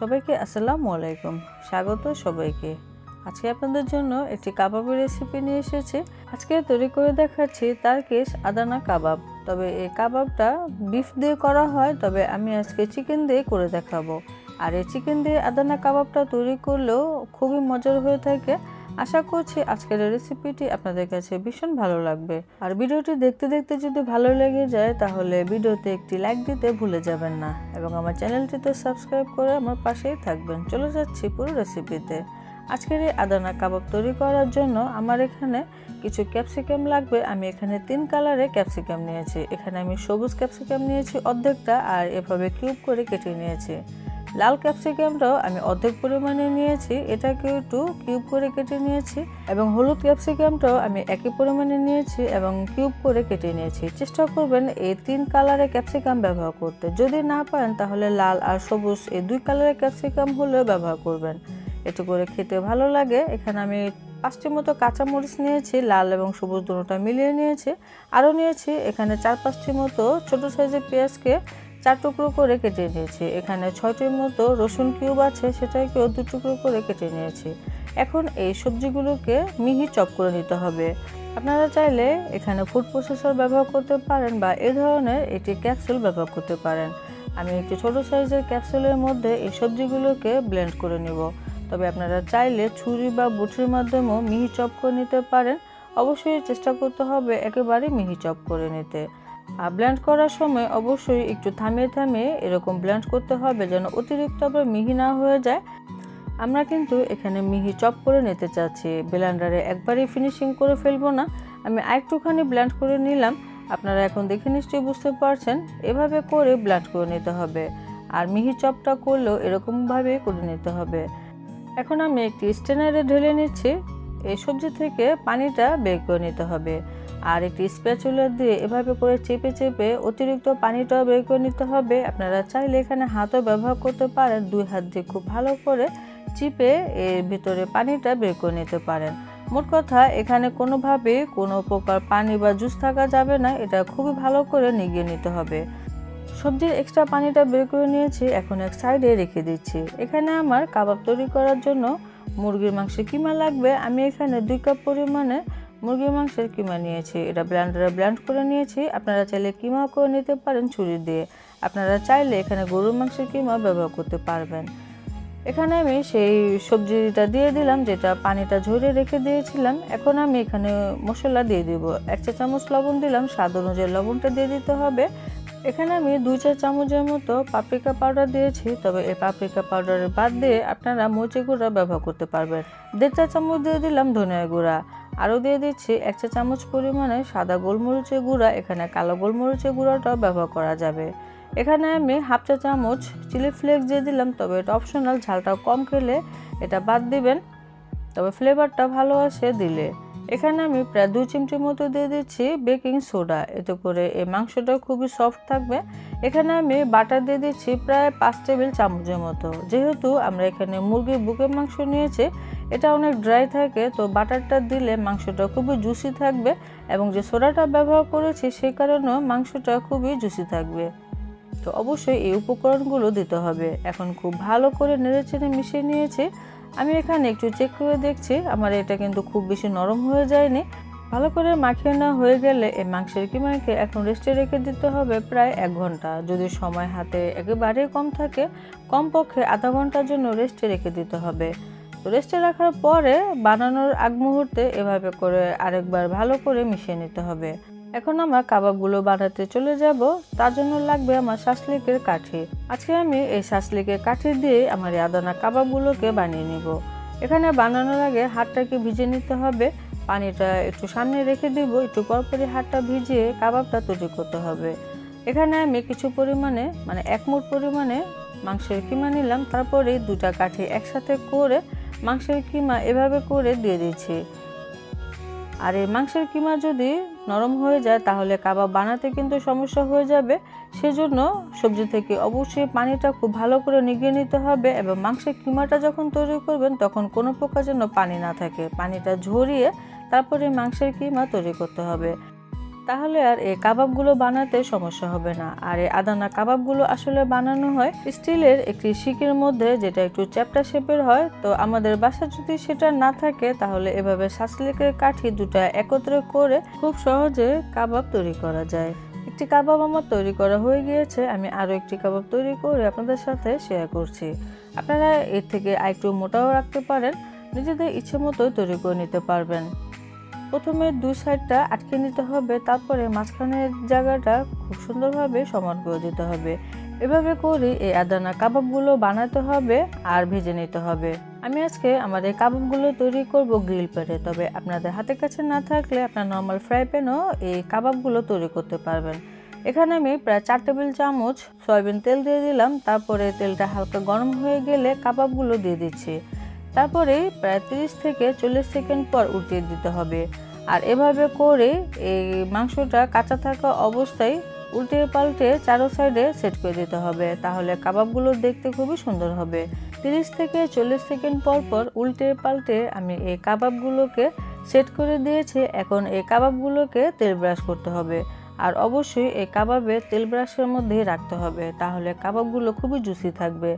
সবাইকে আসসালামু আলাইকুম। স্বাগত সবাইকে। আজকে আপনাদের জন্য একটি কাবাবের রেসিপি নিয়ে এসেছি। আজকে তৈরি করে দেখাচ্ছি তার তারকেশ আদানা কাবাব। তবে এই কাবাবটা বিফ দিয়ে করা হয়, তবে আমি আজকে চিকেন দিয়ে করে দেখাবো। আর এই চিকেন দিয়ে আদানা কাবাবটা তৈরি করলেও খুবই মজার হয়ে থাকে। আশা করছি আজকের রেসিপিটি আপনাদের কাছে ভীষণ ভালো লাগবে। আর ভিডিওটি দেখতে দেখতে যদি ভালো লেগে যায়, তাহলে ভিডিওতে একটি লাইক দিতে ভুলে যাবেন না। এবং আমার চ্যানেলটিতে সাবস্ক্রাইব করে আমার পাশেই থাকবেন। চলে যাচ্ছি পুরো রেসিপিতে আজকের এই আদানা কাবাব তৈরি করার জন্য আমার এখানে কিছু ক্যাপসিকাম লাগবে। আমি এখানে তিন কালারে ক্যাপসিকাম নিয়েছি। এখানে আমি সবুজ ক্যাপসিকাম নিয়েছি অর্ধেকটা আর এভাবে কিউব করে কেটে নিয়েছি। লাল ক্যাপসিকামটাও আমি অর্ধেক পরিমাণে নিয়েছি, এটাকে একটু কিউব করে কেটে নিয়েছি এবং হলুদ ক্যাপসিকামটাও আমি একই পরিমাণে নিয়েছি এবং কিউব করে কেটে নিয়েছি। চেষ্টা করবেন এই তিন কালারের ক্যাপসিকাম ব্যবহার করতে। যদি না পারেন, তাহলে লাল আর সবুজ এই দুই কালারের ক্যাপসিকাম হলেও ব্যবহার করবেন। এটু করে খেতে ভালো লাগে। এখানে আমি পাঁচটি মতো কাঁচামরিচ নিয়েছি, লাল এবং সবুজ দুটোটা মিলিয়ে নিয়েছি। আরও নিয়েছি এখানে চার পাঁচটি মতো ছোটো সাইজের পেঁয়াজকে চার টুকরো করে কেটে নিয়েছি। এখানে ছয়টির মতো রসুন কিউব আছে, সেটাকেও দু টুকরো করে কেটে নিয়েছি। এখন এই সবজিগুলোকে মিহি চপ করে নিতে হবে। আপনারা চাইলে এখানে ফুড প্রসেসর ব্যবহার করতে পারেন বা এ ধরনের একটি ক্যাপসুল ব্যবহার করতে পারেন। আমি একটি ছোট সাইজের ক্যাপসুলের মধ্যে এই সবজিগুলোকে ব্লেন্ড করে নিব। তবে আপনারা চাইলে ছুরি বা বুটির মাধ্যমেও মিহি চপ করে নিতে পারেন। অবশ্যই চেষ্টা করতে হবে একেবারে মিহি চপ করে নিতে। আর ব্লেন্ড করার সময় অবশ্যই একটু থামিয়ে থামিয়ে এরকম ব্ল্যান্ড করতে হবে যেন অতিরিক্ত আবার মিহি না হয়ে যায়। আমরা কিন্তু এখানে মিহি চপ করে নিতে চাচ্ছি। ব্লেন্ডারে একবারই ফিনিশিং করে ফেলব না। আমি আরেকটুখানি ব্ল্যান্ড করে নিলাম। আপনারা এখন দেখে নিশ্চয়ই বুঝতে পারছেন, এভাবে করে ব্ল্যান্ড করে নিতে হবে। আর মিহি চপটা করলেও এরকমভাবেই করে নিতে হবে। এখন আমি একটি স্টেনারে ঢেলে নিচ্ছি। এই সবজি থেকে পানিটা বের করে নিতে হবে। আর একটি স্প্যাচুলার দিয়ে এভাবে করে চেপে চেপে অতিরিক্ত পানিটাও বের করে নিতে হবে। আপনারা চাইলে এখানে হাতও ব্যবহার করতে পারেন। দুই হাত দিয়ে খুব ভালো করে চিপে এর ভিতরে পানিটা বের করে নিতে পারেন। মোট কথা, এখানে কোনোভাবে কোনো প্রকার পানি বা জুস থাকা যাবে না। এটা খুবই ভালো করে নিগিয়ে নিতে হবে। সবজির এক্সট্রা পানিটা বের করে নিয়েছি। এখন এক সাইডে রেখে দিচ্ছি। এখানে আমার কাবাব তৈরি করার জন্য মুরগির মাংসের কিমা লাগবে? আমি এখানে দুই কাপ পরিমাণে মুরগির মাংসের কিমা নিয়েছি। এটা ব্ল্যান্ডারে ব্ল্যান্ড করে নিয়েছি। আপনারা চাইলে কিমা করে নিতে পারেন ছুরি দিয়ে। আপনারা চাইলে এখানে গরুর মাংসের কিমা ব্যবহার করতে পারবেন। এখানে আমি সেই সবজিটা দিয়ে দিলাম, যেটা পানিটা ঝরিয়ে রেখে দিয়েছিলাম। এখন আমি এখানে মশলা দিয়ে দিব। এক চা চামচ লবণ দিলাম, স্বাদ অনুযায়ী লবণটা দিয়ে দিতে হবে। এখানে আমি দুই চা চামচের মতো পাপরিকা পাউডার দিয়েছি। তবে এই পাপরিকা পাউডারের বাদ দিয়ে আপনারা মরিচের গুঁড়া ব্যবহার করতে পারবেন। দেড় চা চামচ দিয়ে দিলাম ধনিয়া গুঁড়া। আরও দিয়ে দিচ্ছি এক চা চামচ পরিমাণে সাদা গোলমরিচের গুঁড়া, এখানে কালো গোলমরিচের গুঁড়াটাও ব্যবহার করা যাবে। এখানে আমি হাফ চা চামচ চিলি ফ্লেক্স দিয়ে দিলাম, তবে এটা অপশনাল ঝালটা কম খেলে এটা বাদ দিবেন, তবে ফ্লেভারটা ভালো আসে দিলে। এখানে আমি প্রায় দুই চিমটির মতো দিয়ে দিচ্ছি বেকিং সোডা, এতে করে এই মাংসটা খুবই সফট থাকবে। এখানে আমি বাটার দিয়ে দিচ্ছি প্রায় পাঁচ টেবিল চামচের মতো। যেহেতু আমরা এখানে মুরগির বুকের মাংস নিয়েছি এটা অনেক ড্রাই থাকে, তো বাটারটা দিলে মাংসটা খুবই জুসি থাকবে এবং যে সোডাটা ব্যবহার করেছি সেই কারণেও মাংসটা খুবই জুসি থাকবে। তো অবশ্যই এই উপকরণগুলো দিতে হবে। এখন খুব ভালো করে নেড়ে চেড়ে মিশিয়ে নিয়েছি। আমি এখানে একটু চেক করে দেখছি, আমার এটা কিন্তু খুব বেশি নরম হয়ে যায়নি। ভালো করে মাখিয়ে না হয়ে গেলে এই মাংসের কিমাকে এখন রেস্টে রেখে দিতে হবে প্রায় এক ঘণ্টা। যদি সময় হাতে একেবারেই কম থাকে, কমপক্ষে আধা ঘণ্টার জন্য রেস্টে রেখে দিতে হবে। রেস্টে রাখার পরে বানানোর আগ মুহূর্তে এভাবে করে আরেকবার ভালো করে মিশিয়ে নিতে হবে। এখন আমরা কাবাবগুলো বানাতে চলে যাব, তার জন্য লাগবে আমার শাসলিকের কাঠি। আজকে আমি এই শাসলিকের কাঠি দিয়ে আমার আদানা কাবাবগুলোকে বানিয়ে নিব। এখানে বানানোর আগে হাতটাকে ভিজে নিতে হবে। পানিটা একটু সামনে রেখে দিব, একটু পরপরই হাতটা ভিজিয়ে কাবাবটা তৈরি করতে হবে। এখানে আমি কিছু পরিমাণে মানে এক মুঠ পরিমাণে মাংসের কিমা নিলাম তারপরে দুটা কাঠি একসাথে করে মাংসের কিমা এভাবে করে দিয়ে দিচ্ছি আর এই মাংসের কিমা যদি নরম হয়ে যায়, তাহলে কাবাব বানাতে কিন্তু সমস্যা হয়ে যাবে। সেজন্য সবজি থেকে অবশ্যই পানিটা খুব ভালো করে নিগিয়ে নিতে হবে এবং মাংসের কিমাটা যখন তৈরি করবেন, তখন কোনো প্রকার যেন পানি না থাকে। পানিটা ঝরিয়ে তারপরে মাংসের কিমা তৈরি করতে হবে। তাহলে আর এই কাবাবগুলো বানাতে সমস্যা হবে না। আর এই আদানা কাবাবগুলো আসলে বানানো হয় স্টিলের একটি শিকের মধ্যে, যেটা একটু চ্যাপটা শেপের হয়। তো আমাদের বাসা যদি সেটা না থাকে, তাহলে এভাবে শাসলিকের কাঠি দুটা একত্রে করে খুব সহজে কাবাব তৈরি করা যায়। একটি কাবাব আমার তৈরি করা হয়ে গিয়েছে। আমি আরও একটি কাবাব তৈরি করে আপনাদের সাথে শেয়ার করছি। আপনারা এর থেকে আরেকটু মোটাও রাখতে পারেন। নিজেদের ইচ্ছে মতো তৈরি করে নিতে পারবেন। প্রথমে দুই সাইডটা আটকে নিতে হবে, তারপরে মাঝখানের জায়গাটা খুব সুন্দরভাবে সমান করে দিতে হবে। এভাবে করে এই আদানা কাবাবগুলো বানাতে হবে আর ভেজে নিতে হবে। আমি আজকে এই কাবাবগুলো তৈরি করব গ্রিল প্যানে, তবে আপনাদের হাতের কাছে না থাকলে আপনার নর্মাল ফ্রাই প্যানও এই কাবাবগুলো তৈরি করতে পারবেন। এখানে আমি প্রায় চার টেবিল চামচ সয়াবিন তেল দিয়ে দিলাম, তারপরে তেলটা হালকা গরম হয়ে গেলে কাবাবগুলো দিয়ে দিচ্ছি। তারপরে প্রায় তিরিশ থেকে চল্লিশ সেকেন্ড পর উল্টিয়ে দিতে হবে। আর এভাবে করে এই মাংসটা কাঁচা থাকা অবস্থায় উল্টে পাল্টে চারো সাইডে সেট করে দিতে হবে। তাহলে কাবাবগুলো দেখতে খুবই সুন্দর হবে। তিরিশ থেকে চল্লিশ সেকেন্ড পর পর উল্টে পাল্টে আমি এই কাবাবগুলোকে সেট করে দিয়েছি। এখন এই কাবাবগুলোকে তেল ব্রাশ করতে হবে। আর অবশ্যই এই কাবাবে তেল ব্রাশের মধ্যেই রাখতে হবে, তাহলে কাবাবগুলো খুবই জুসি থাকবে।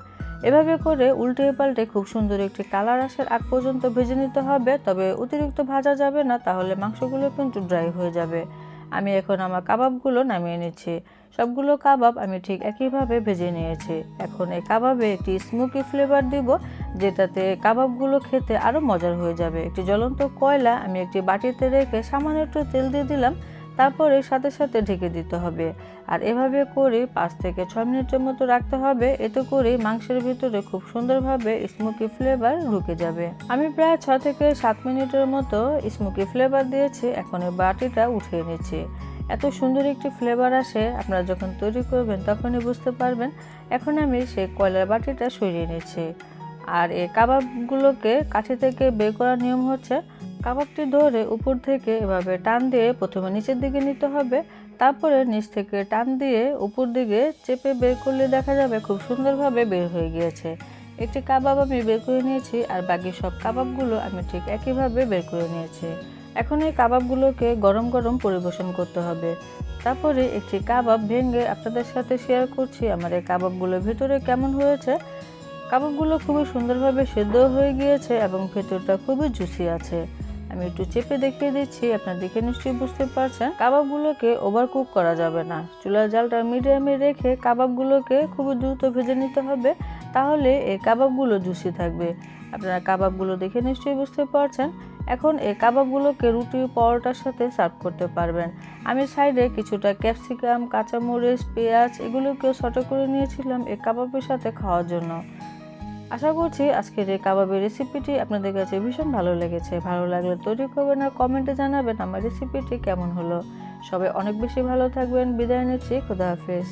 এভাবে করে উল্টে পাল্টে খুব সুন্দর একটি কালার আসার আগ পর্যন্ত ভেজে নিতে হবে, তবে অতিরিক্ত ভাজা যাবে না, তাহলে মাংসগুলো কিন্তু ড্রাই হয়ে যাবে। আমি এখন আমার কাবাবগুলো নামিয়ে নিচ্ছি। সবগুলো কাবাব আমি ঠিক একইভাবে ভেজে নিয়েছি। এখন এই কাবাবে একটি স্মোকি ফ্লেভার দিব, যেটাতে কাবাবগুলো খেতে আরও মজার হয়ে যাবে। একটি জ্বলন্ত কয়লা আমি একটি বাটিতে রেখে সামান্য একটু তেল দিয়ে দিলাম তারপরে সাথে সাথে ঢেকে দিতে হবে। আর এভাবে করে পাঁচ থেকে ছয় মিনিটের মতো রাখতে হবে। এতে করে মাংসের ভিতরে খুব সুন্দরভাবে স্মোকি ফ্লেভার ঢুকে যাবে। আমি প্রায় ছ থেকে সাত মিনিটের মতো স্মোকি ফ্লেভার দিয়েছি। এখন এই বাটিটা উঠিয়ে নিচ্ছি। এত সুন্দর একটি ফ্লেভার আসে, আপনারা যখন তৈরি করবেন তখনই বুঝতে পারবেন। এখন আমি সেই কয়লার বাটিটা সরিয়ে নিচ্ছি। আর এই কাবাবগুলোকে কাঠি থেকে বের করার নিয়ম হচ্ছে কাবাবটি ধরে উপর থেকে এভাবে টান দিয়ে প্রথমে নিচের দিকে নিতে হবে। তারপরে নিচ থেকে টান দিয়ে উপর দিকে চেপে বের করলে দেখা যাবে খুব সুন্দরভাবে বের হয়ে গিয়েছে। একটি কাবাব আমি বের করে নিয়েছি আর বাকি সব কাবাবগুলো আমি ঠিক একইভাবে বের করে নিয়েছি। এখন এই কাবাবগুলোকে গরম গরম পরিবেশন করতে হবে। তারপরে একটি কাবাব ভেঙে আপনাদের সাথে শেয়ার করছি আমার এই কাবাবগুলো ভেতরে কেমন হয়েছে। কাবাবগুলো খুবই সুন্দরভাবে সেদ্ধ হয়ে গিয়েছে এবং ভেতরটা খুবই জুসি আছে। আমি একটু চেপে দেখিয়ে দিচ্ছি, আপনার দেখে নিশ্চয়ই বুঝতে পারছেন, কাবাবগুলোকে ওভার কুক করা যাবে না। চুলার জালটা মিডিয়ামে রেখে কাবাবগুলোকে খুবই দ্রুত ভেজে নিতে হবে, তাহলে এই কাবাবগুলো জুসি থাকবে। আপনারা কাবাবগুলো দেখে নিশ্চয়ই বুঝতে পারছেন, এখন এই কাবাবগুলোকে রুটি পরোটার সাথে সার্ভ করতে পারবেন। আমি সাইডে কিছুটা ক্যাপসিকাম কাঁচামরিচ, পেঁয়াজ, এগুলোকেও শর্ট করে নিয়েছিলাম এই কাবাবের সাথে খাওয়ার জন্য। আশা করছি আজকের এই কাবাবের রেসিপিটি আপনাদের কাছে ভীষণ ভালো লেগেছে। ভালো লাগলে তৈরি করবেন আর কমেন্টে জানাবেন আমার রেসিপিটি কেমন হলো। সবাই অনেক বেশি ভালো থাকবেন। বিদায় নিচ্ছি। খুদা হাফেজ।